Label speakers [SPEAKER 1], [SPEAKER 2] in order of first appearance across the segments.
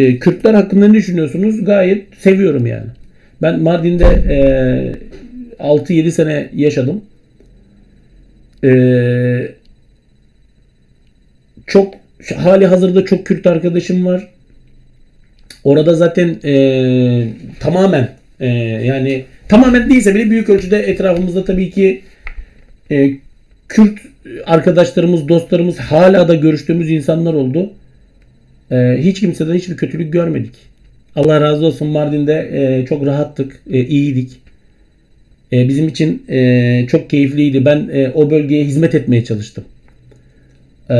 [SPEAKER 1] e, Kürtler hakkında ne düşünüyorsunuz? Gayet seviyorum yani. Ben Mardin'de e, 6-7 sene yaşadım. E, çok hali hazırda çok Kürt arkadaşım var. Orada zaten e, tamamen e, yani tamamen değilse bile büyük ölçüde etrafımızda tabii ki e, Kürt arkadaşlarımız, dostlarımız hala da görüştüğümüz insanlar oldu. E, hiç kimseden hiçbir kötülük görmedik. Allah razı olsun Mardin'de e, çok rahattık, e, iyiydik. E, bizim için e, çok keyifliydi. Ben e, o bölgeye hizmet etmeye çalıştım. E,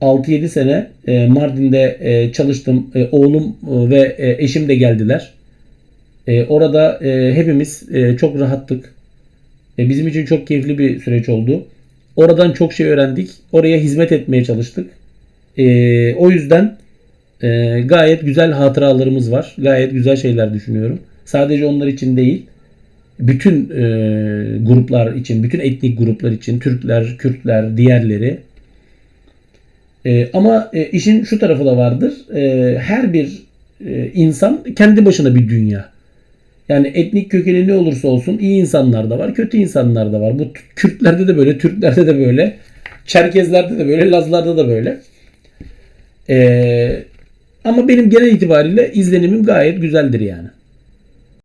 [SPEAKER 1] 6-7 sene e, Mardin'de e, çalıştım. E, oğlum e, ve e, eşim de geldiler. E, orada e, hepimiz e, çok rahattık. E, bizim için çok keyifli bir süreç oldu. Oradan çok şey öğrendik. Oraya hizmet etmeye çalıştık. E, o yüzden e, gayet güzel hatıralarımız var. Gayet güzel şeyler düşünüyorum. Sadece onlar için değil. Bütün e, gruplar için, bütün etnik gruplar için, Türkler, Kürtler, diğerleri. E, ama e, işin şu tarafı da vardır. E, her bir e, insan kendi başına bir dünya. Yani etnik kökeni ne olursa olsun iyi insanlar da var, kötü insanlar da var. Bu Kürtlerde de böyle, Türklerde de böyle, Çerkezlerde de böyle, Lazlarda da böyle. Ee, ama benim genel itibariyle izlenimim gayet güzeldir yani.